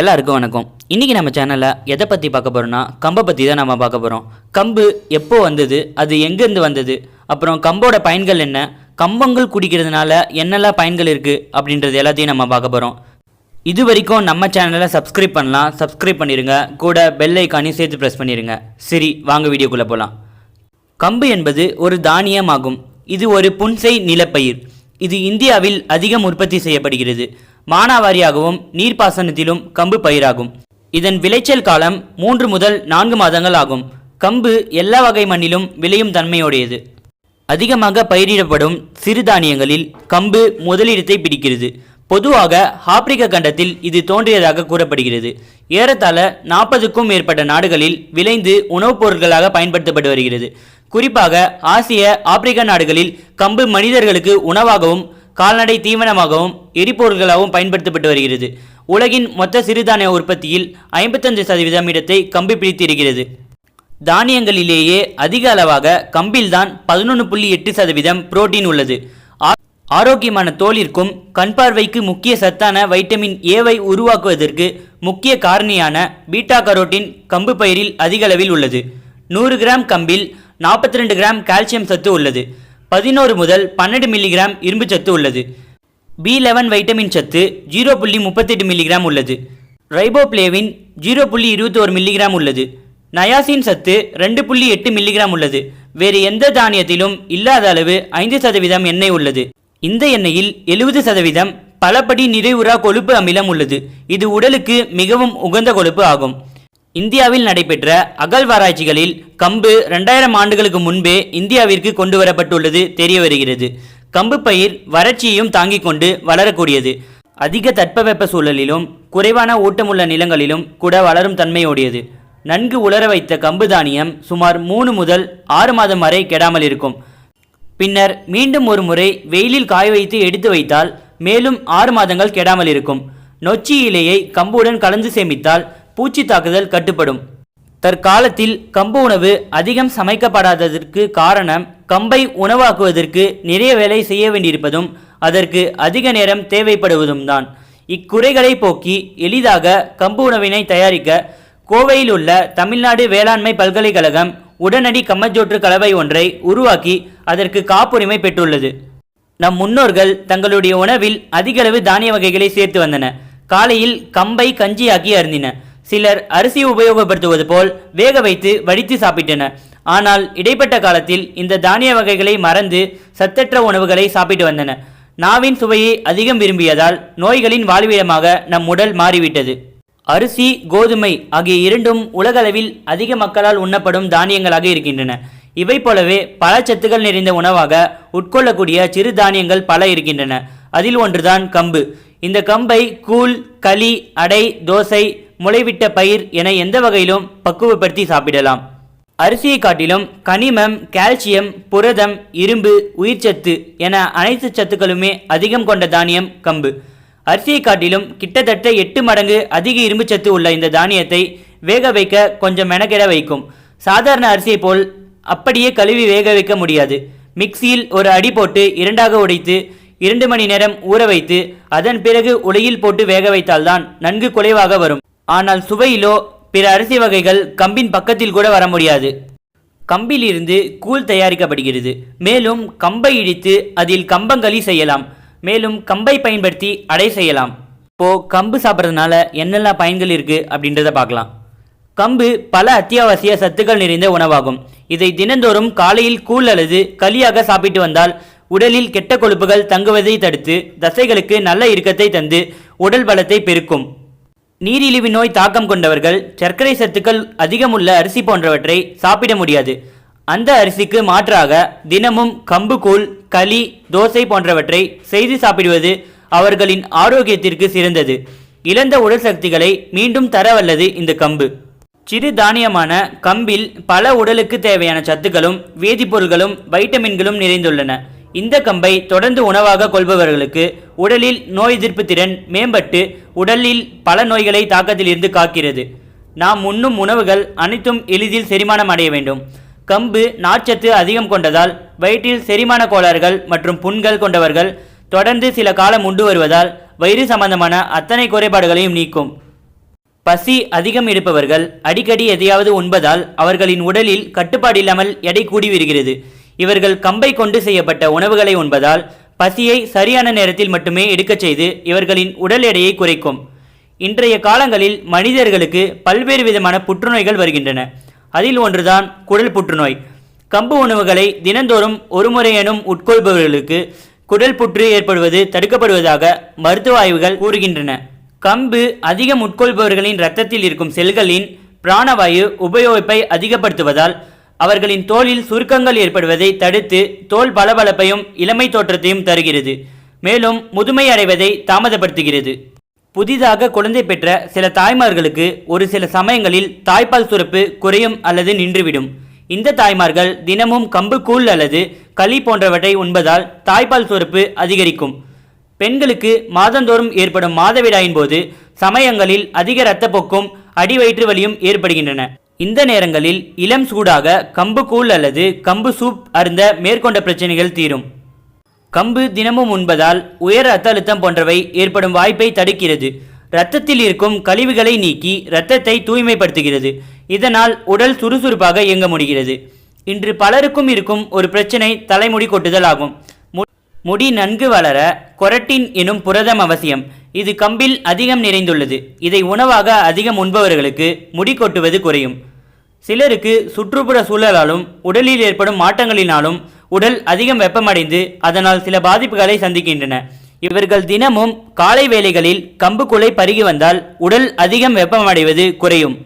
எல்லாருக்கும் வணக்கம். இன்றைக்கி நம்ம சேனலில் எதை பற்றி பார்க்க போகிறோன்னா கம்பை பற்றி தான் நம்ம பார்க்க போகிறோம் கம்பு எப்போ வந்தது அது எங்கேருந்து வந்தது அப்புறம் கம்போட பயன்கள் என்ன கம்பங்கள் குடிக்கிறதுனால என்னெல்லாம் பயன்கள் இருக்குது அப்படின்றது எல்லாத்தையும் நம்ம பார்க்க போகிறோம் இது வரைக்கும் நம்ம சேனலை சப்ஸ்கிரைப் பண்ணலாம் சப்ஸ்கிரைப் பண்ணிடுங்க கூட பெல் ஐக்கானையும் சேர்த்து ப்ரெஸ் பண்ணிடுங்க சரி வாங்க வீடியோக்குள்ளே போகலாம் கம்பு என்பது ஒரு தானியமாகும். இது ஒரு புன்செய் நிலப்பயிர். இது இந்தியாவில் அதிகம் உற்பத்தி செய்யப்படுகிறது. மானாவாரியாகவும் நீர்ப்பாசனத்திலும் கம்பு பயிராகும். இதன் விளைச்சல் காலம் மூன்று முதல் நான்கு மாதங்கள் ஆகும். கம்பு எல்லா வகை மண்ணிலும் விளையும் தன்மையுடையது. அதிகமாக பயிரிடப்படும் சிறுதானியங்களில் கம்பு முதலிடத்தை பிடிக்கிறது. பொதுவாக ஆப்பிரிக்க கண்டத்தில் இது தோன்றியதாக கூறப்படுகிறது. ஏறத்தாழ நாற்பதுக்கும் மேற்பட்ட நாடுகளில் விளைந்து உணவுப் பொருட்களாக பயன்படுத்தப்பட்டு வருகிறது. குறிப்பாக ஆசிய ஆப்பிரிக்க நாடுகளில் கம்பு மனிதர்களுக்கு உணவாகவும் கால்நடை தீவனமாகவும் எரிபொருள்களாகவும் பயன்படுத்தப்பட்டு வருகிறது. உலகின் மொத்த சிறுதானிய உற்பத்தியில் ஐம்பத்தஞ்சு சதவீதம் இடத்தை கம்பு பிடித்திருக்கிறது. தானியங்களிலேயே அதிக அளவாக கம்பில்தான் பதினொன்று புள்ளி எட்டு சதவீதம் புரோட்டீன் உள்ளது. ஆ- ஆரோக்கியமான தோலிற்கும் கண் பார்வைக்கு முக்கிய சத்தான வைட்டமின் ஏவை உருவாக்குவதற்கு முக்கிய காரணியான பீட்டா கரோட்டின் கம்பு பயிரில் அதிக அளவில் உள்ளது. நூறு கிராம் கம்பில் 42 கிராம் கால்சியம் சத்து உள்ளது. பதினோரு முதல் பன்னெண்டு மில்லிகிராம் இரும்பு சத்து உள்ளது. பி லெவன் வைட்டமின் சத்து ஜீரோ புள்ளி முப்பத்தெட்டு மில்லிகிராம் உள்ளது. ரைபோப்ளேவின் ஜீரோ புள்ளி இருபத்தோரு மில்லிகிராம் உள்ளது. நயாசின் சத்து ரெண்டு புள்ளி எட்டு மில்லிகிராம் உள்ளது. வேறு எந்த தானியத்திலும் இல்லாத அளவு ஐந்து சதவீதம் எண்ணெய் உள்ளது. இந்த எண்ணெயில் எழுபது சதவீதம் பலபடி நிறைவுறா கொழுப்பு அமிலம் உள்ளது. இது உடலுக்கு மிகவும் உகந்த கொழுப்பு ஆகும். இந்தியாவில் நடைபெற்ற அகழ்வாராய்ச்சிகளில் கம்பு ரெண்டாயிரம் ஆண்டுகளுக்கு முன்பே இந்தியாவிற்கு கொண்டு வரப்பட்டுள்ளது தெரிய வருகிறது கம்பு பயிர் வறட்சியையும் தாங்கிக் கொண்டு வளரக்கூடியது. அதிக தட்பவெப்ப சூழலிலும் குறைவான ஊட்டமுள்ள நிலங்களிலும் கூட வளரும் தன்மையுடையது. நன்கு உலர வைத்த கம்பு தானியம் சுமார் மூணு முதல் ஆறு மாதம் வரை கெடாமல் இருக்கும். பின்னர் மீண்டும் ஒரு முறை வெயிலில் காய வைத்து எடுத்து வைத்தால் மேலும் ஆறு மாதங்கள் கெடாமல் இருக்கும். நொச்சி இலையை கம்புடன் கலந்து சேமித்தால் பூச்சி தாக்குதல் கட்டுப்படும். தற்காலத்தில் கம்பு உணவு அதிகம் சமைக்கப்படாததற்கு காரணம் கம்பை உணவாக்குவதற்கு நிறைய வேலை செய்ய வேண்டியிருப்பதும் அதற்கு அதிக நேரம் தேவைப்படுவதும் தான். இக்குறைகளை போக்கி எளிதாக கம்பு உணவினை தயாரிக்க கோவையில் உள்ள தமிழ்நாடு வேளாண்மை பல்கலைக்கழகம் உடனடி கம்மஞ்சோற்று கலவை ஒன்றை உருவாக்கி அதற்கு காப்புரிமை பெற்றுள்ளது. நம் முன்னோர்கள் தங்களுடைய உணவில் அதிகளவு தானிய வகைகளை சேர்த்து வந்தன. காலையில் கம்பை கஞ்சியாக்கி அருந்தின. சிலர் அரிசி உபயோகப்படுத்துவது போல் வேக வைத்து வடித்து சாப்பிட்டனர். ஆனால் இடைப்பட்ட காலத்தில் இந்த தானிய வகைகளை மறந்து சத்தற்ற உணவுகளை சாப்பிட்டு வந்தன நாவின் சுவையை அதிகம் விரும்பியதால் நோய்களின் வாழ்விடமாக நம் உடல் மாறிவிட்டது. அரிசி கோதுமை ஆகிய இரண்டும் உலகளவில் அதிக மக்களால் உண்ணப்படும் தானியங்களாக இருக்கின்றன. இவை போலவே பல சத்துக்கள் நிறைந்த உணவாக உட்கொள்ளக்கூடிய சிறு தானியங்கள் பல இருக்கின்றன. அதில் ஒன்றுதான் கம்பு. இந்த கம்பை கூழ் களி அடை தோசை முளைவிட்ட பயிர் என எந்த வகையிலும் பக்குவப்படுத்தி சாப்பிடலாம். அரிசியை காட்டிலும் கனிமம் கால்சியம் புரதம் இரும்பு உயிர்ச்சத்து என அனைத்து சத்துக்களுமே அதிகம் கொண்ட தானியம் கம்பு. அரிசியை காட்டிலும் கிட்டத்தட்ட எட்டு மடங்கு அதிக இரும்புச்சத்து உள்ள இந்த தானியத்தை வேக வைக்க கொஞ்சம் மெனக்கெட வைக்கும். சாதாரண அரிசியை போல் அப்படியே கழுவி வேக வைக்க முடியாது. மிக்சியில் ஒரு அடி போட்டு இரண்டாக உடைத்து இரண்டு மணி நேரம் ஊற வைத்து அதன் பிறகு உலையில் போட்டு வேக வைத்தால்தான் நன்கு குறைவாக வரும். ஆனால் சுவையிலோ பிற அரிசி வகைகள் கம்பின் பக்கத்தில் கூட வர முடியாது. கம்பிலிருந்து கூழ் தயாரிக்கப்படுகிறது. மேலும் கம்பை இடித்து அதில் கம்பங்களி செய்யலாம். மேலும் கம்பை பயன்படுத்தி அடை செய்யலாம். இப்போ கம்பு சாப்பிட்றதுனால என்னெல்லாம் பயன்கள் இருக்கு அப்படின்றத பார்க்கலாம். கம்பு பல அத்தியாவசிய சத்துக்கள் நிறைந்த உணவாகும். இதை தினந்தோறும் காலையில் கூழ் அல்லது களியாக சாப்பிட்டு வந்தால் உடலில் கெட்ட கொழுப்புகள் தங்குவதை தடுத்து தசைகளுக்கு நல்ல இறுக்கத்தை தந்து உடல் பலத்தை பெருக்கும். நீரிழிவு நோய் தாக்கம் கொண்டவர்கள் சர்க்கரை சத்துக்கள் அதிகமுள்ள அரிசி போன்றவற்றை சாப்பிட முடியாது. அந்த அரிசிக்கு மாற்றாக தினமும் கம்புக்கூழ் களி தோசை போன்றவற்றை செய்து சாப்பிடுவது அவர்களின் ஆரோக்கியத்திற்கு சிறந்தது. இழந்த உடல் சக்திகளை மீண்டும் தரவல்லது இந்த கம்பு. சிறு தானியமான கம்பில் பல உடலுக்கு தேவையான சத்துக்களும் வேதிப்பொருட்களும் வைட்டமின்களும் நிறைந்துள்ளன. இந்த கம்பை தொடர்ந்து உணவாக கொள்பவர்களுக்கு உடலில் நோய் எதிர்ப்பு திறன் மேம்பட்டு உடலில் பல நோய்களை தாக்கத்திலிருந்து காக்கிறது. நாம் உண்ணும் உணவுகள் அனைத்தும் எளிதில் செரிமானம் அடைய வேண்டும். கம்பு நார்ச்சத்து அதிகம் கொண்டதால் வயிற்றில் செரிமான கோளாறுகள் மற்றும் புண்கள் கொண்டவர்கள் தொடர்ந்து சில காலம் உண்டு வருவதால் வயிறு சம்பந்தமான அத்தனை குறைபாடுகளையும் நீக்கும். பசி அதிகம் இருப்பவர்கள் அடிக்கடி எதையாவது உண்பதால் அவர்களின் உடலில் கட்டுப்பாடில்லாமல் எடை கூடி வருகிறது இவர்கள் கம்பை கொண்டு செய்யப்பட்ட உணவுகளை உண்பதால் பசியை சரியான நேரத்தில் மட்டுமே எடுக்கச் செய்து இவர்களின் உடல் எடையை குறைக்கும். இன்றைய காலங்களில் மனிதர்களுக்கு பல்வேறு விதமான புற்றுநோய்கள் வருகின்றன. அதில் ஒன்றுதான் குடல் புற்றுநோய். கம்பு உணவுகளை தினந்தோறும் ஒருமுறையெனும் உட்கொள்பவர்களுக்கு குடல் புற்று ஏற்படுவது தடுக்கப்படுவதாக மருத்துவ ஆய்வுகள் கூறுகின்றன. கம்பு அதிகம் உட்கொள்பவர்களின் இரத்தத்தில் இருக்கும் செல்களின் பிராணவாயு உபயோகிப்பை அதிகப்படுத்துவதால் அவர்களின் தோலில் சுருக்கங்கள் ஏற்படுவதை தடுத்து தோல் பளபளப்பையும் இளமை தோற்றத்தையும் தருகிறது. மேலும் முதுமை அடைவதை தாமதப்படுத்துகிறது. புதிதாக குழந்தை பெற்ற சில தாய்மார்களுக்கு ஒரு சில சமயங்களில் தாய்ப்பால் சுரப்பு குறையும் அல்லது நின்றுவிடும். இந்த தாய்மார்கள் தினமும் கம்பு கூழ் அல்லது களி போன்றவற்றை உண்பதால் தாய்ப்பால் சுரப்பு அதிகரிக்கும். பெண்களுக்கு மாதந்தோறும் ஏற்படும் மாதவிடாயின் போது சமயங்களில் அதிக இரத்தப்போக்கும் அடிவயிற்று வலியும் ஏற்படுகின்றன. இந்த நேரங்களில் இளம் சூடாக கம்பு கூழ் அல்லது கம்பு சூப் அருந்த மேற்கொண்ட பிரச்சனைகள் தீரும். கம்பு தினமும் உண்பதால் உயர் இரத்த அழுத்தம் போன்றவை ஏற்படும் வாய்ப்பை தடுக்கிறது. இரத்தத்தில் இருக்கும் கழிவுகளை நீக்கி இரத்தத்தை தூய்மைப்படுத்துகிறது. இதனால் உடல் சுறுசுறுப்பாக இயங்க முடிகிறது. இன்று பலருக்கும் இருக்கும் ஒரு பிரச்சனை தலைமுடி கொட்டுதல் ஆகும் மு- முடி நன்கு வளர கொரட்டின் எனும் புரதம் அவசியம். இது கம்பில் அதிகம் நிறைந்துள்ளது. இதை உணவாக அதிகம் உண்பவர்களுக்கு முடி கொட்டுவது குறையும். சிலருக்கு சுற்றுப்புற சூழலாலும் உடலில் ஏற்படும் மாற்றங்களினாலும் உடல் அதிகம் வெப்பமடைந்து அதனால் சில பாதிப்புகளை சந்திக்கின்றன. இவர்கள் தினமும் காலை வேளைகளில் கம்புக்குலை பருகி வந்தால் உடல் அதிகம் வெப்பமடைவது குறையும்.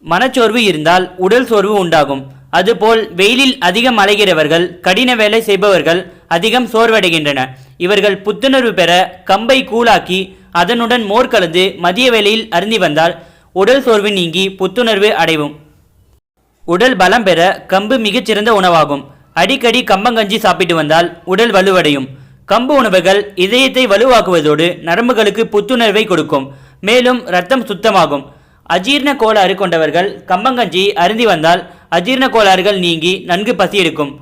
மனச்சோர்வு இருந்தால் உடல் சோர்வு உண்டாகும். அதுபோல் வெயிலில் அதிகம் அலைகிறவர்கள் கடின வேலை செய்பவர்கள் அதிகம் சோர்வடைகின்றனர் இவர்கள் புத்துணர்வு பெற கம்பை கூழாக்கி அதனுடன் மோர் கலந்து மதிய வேளையில் அருந்தி வந்தால் உடல் சோர்வு நீங்கி புத்துணர்வு அடைவும். உடல் பலம் பெற கம்பு மிகச்சிறந்த உணவாகும். அடிக்கடி கம்பங்கஞ்சி சாப்பிட்டு வந்தால் உடல் வலுவடையும். கம்பு உணவுகள் இதயத்தை வலுவாக்குவதோடு நரம்புகளுக்கு புத்துணர்வை கொடுக்கும். மேலும் ரத்தம் சுத்தமாகும். அஜீரண கோளாறு கொண்டவர்கள் கம்பங்கஞ்சி அருந்தி வந்தால் அஜீரண கோளாறுகள் நீங்கி நன்கு பசி எடுக்கும்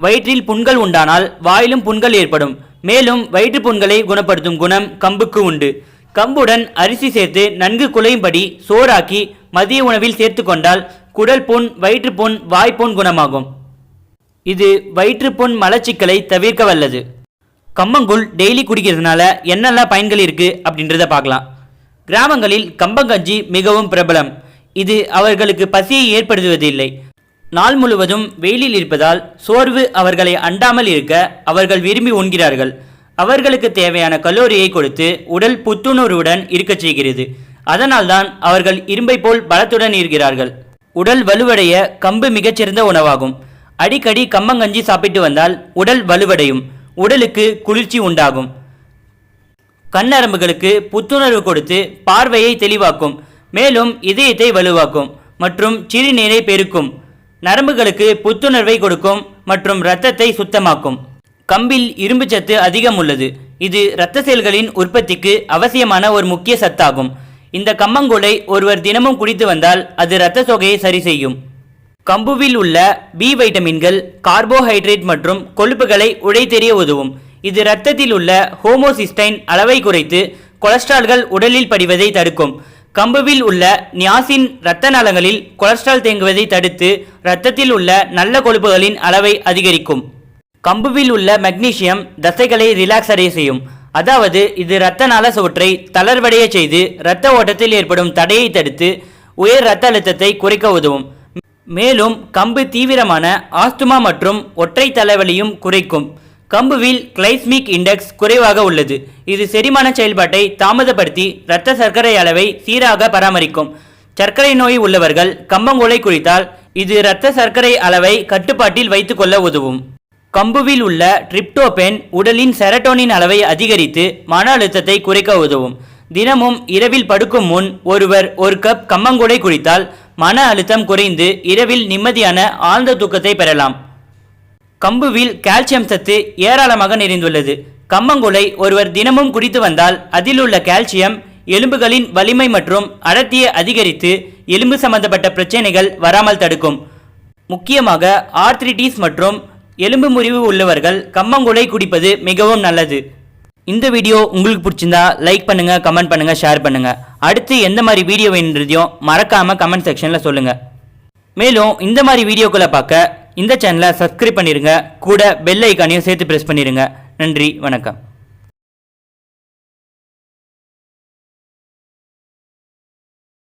வயிற்றில் புண்கள் உண்டானால் வாயிலும் புண்கள் ஏற்படும். மேலும் வயிற்று புண்களை குணப்படுத்தும் குணம் கம்புக்கு உண்டு. கம்புடன் அரிசி சேர்த்து நன்கு குலையும்படி சோறாக்கி மதிய உணவில் சேர்த்து கொண்டால் குடல் புண் வயிற்றுப்புண் வாய்ப்புண் குணமாகும். இது வயிற்றுப்புண் மலச்சிக்கலை தவிர்க்க வல்லது கம்பங்கூழ் டெய்லி குடிக்கிறதுனால என்னெல்லாம் பயன்கள் இருக்கு அப்படின்றத பார்க்கலாம். கிராமங்களில் கம்பங்கஞ்சி மிகவும் பிரபலம். இது அவர்களுக்கு பசியை ஏற்படுத்துவதில்லை. நாள் முழுவதும் வெயிலில் இருப்பதால் சோர்வு அவர்களை அண்டாமல் இருக்க அவர்கள் விரும்பி உண்கிறார்கள். அவர்களுக்கு தேவையான கலோரியை கொடுத்து உடல் புத்துணர்வுடன் இருக்கச் செய்கிறது. அதனால்தான் அவர்கள் இரும்பை போல் பலத்துடன் இருக்கிறார்கள். உடல் வலுவடைய கம்பு மிகச்சிறந்த உணவாகும். அடிக்கடி கம்பங்கஞ்சி சாப்பிட்டு வந்தால் உடல் வலுவடையும். உடலுக்கு குளிர்ச்சி உண்டாகும். கண்ணரம்புகளுக்கு புத்துணர்வு கொடுத்து பார்வையை தெளிவாக்கும். மேலும் இதயத்தை வலுவாக்கும் மற்றும் சிறுநீரை பெருக்கும். நரம்புகளுக்கு புத்துணர்வை கொடுக்கும் மற்றும் இரத்தத்தை சுத்தமாக்கும். கம்பில் இரும்பு சத்து அதிகம் உள்ளது. இது இரத்த செல்களின் உற்பத்திக்கு அவசியமான ஒரு முக்கிய சத்தாகும். இந்த கம்மங்கூழை ஒருவர் தினமும் குடித்து வந்தால் அது இரத்த சோகையை சரி செய்யும். கம்புவில் உள்ள பி வைட்டமின்கள் கார்போஹைட்ரேட் மற்றும் கொழுப்புகளை உடைத்தெறிய உதவும். இது இரத்தத்தில் உள்ள ஹோமோசிஸ்டைன் அளவை குறைத்து கொலஸ்ட்ரால்கள் உடலில் படிவதை தடுக்கும். கம்புவில் உள்ள நியாசின் இரத்த நாளங்களில் கொலஸ்ட்ரால் தேங்குவதை தடுத்து இரத்தத்தில் உள்ள நல்ல கொழுப்புகளின் அளவை அதிகரிக்கும். கம்புவில் உள்ள மெக்னீசியம் தசைகளை ரிலாக்ஸ் அடைய செய்யும். அதாவது இது இரத்த நாள சுவற்றை தளர்வடைய செய்து இரத்த ஓட்டத்தில் ஏற்படும் தடையை தடுத்து உயர் இரத்த அழுத்தத்தை குறைக்க உதவும். மேலும் கம்பு தீவிரமான ஆஸ்துமா மற்றும் ஒற்றை தலைவலியும் குறைக்கும். கம்புவில் கிளைஸ்மிக் இண்டெக்ஸ் குறைவாக உள்ளது. இது செரிமான செயல்பாட்டை தாமதப்படுத்தி இரத்த சர்க்கரை அளவை சீராக பராமரிக்கும். சர்க்கரை நோய் உள்ளவர்கள் கம்பங்கூளை குடித்தால் இது இரத்த சர்க்கரை அளவை கட்டுப்பாட்டில் வைத்துக்கொள்ள உதவும். கம்புவில் உள்ள ட்ரிப்டோபேன் உடலின் செரட்டோனின் அளவை அதிகரித்து மன அழுத்தத்தை குறைக்க உதவும். தினமும் இரவில் படுக்கும் முன் ஒருவர் ஒரு கப் கம்மங்கூடை குடித்தால் மன அழுத்தம் குறைந்து இரவில் நிம்மதியான ஆழ்ந்த தூக்கத்தை பெறலாம். கம்புவில் கால்சியம் சத்து ஏராளமாக நிறைந்துள்ளது. கம்மங்கூழை ஒருவர் தினமும் குடித்து வந்தால் அதில் உள்ள கால்சியம் எலும்புகளின் வலிமை மற்றும் அடர்த்தியை அதிகரித்து எலும்பு சம்பந்தப்பட்ட பிரச்சனைகள் வராமல் தடுக்கும். முக்கியமாக ஆர்த்ரிட்டிஸ் மற்றும் எலும்பு முறிவு உள்ளவர்கள் கம்மங்கூழை குடிப்பது மிகவும் நல்லது. இந்த வீடியோ உங்களுக்கு பிடிச்சிருந்தா லைக் பண்ணுங்க கமெண்ட் பண்ணுங்க ஷேர் பண்ணுங்க. அடுத்து எந்த மாதிரி வீடியோ வேணுன்றதையும் மறக்காமல் கமெண்ட் செக்ஷனில் சொல்லுங்கள் மேலும் இந்த மாதிரி வீடியோக்களை பார்க்க இந்த சேனலை சப்ஸ்கிரைப் பண்ணிடுங்க கூட பெல் ஐக்கானையும் சேர்த்து ப்ரெஸ் பண்ணிடுங்க நன்றி வணக்கம்.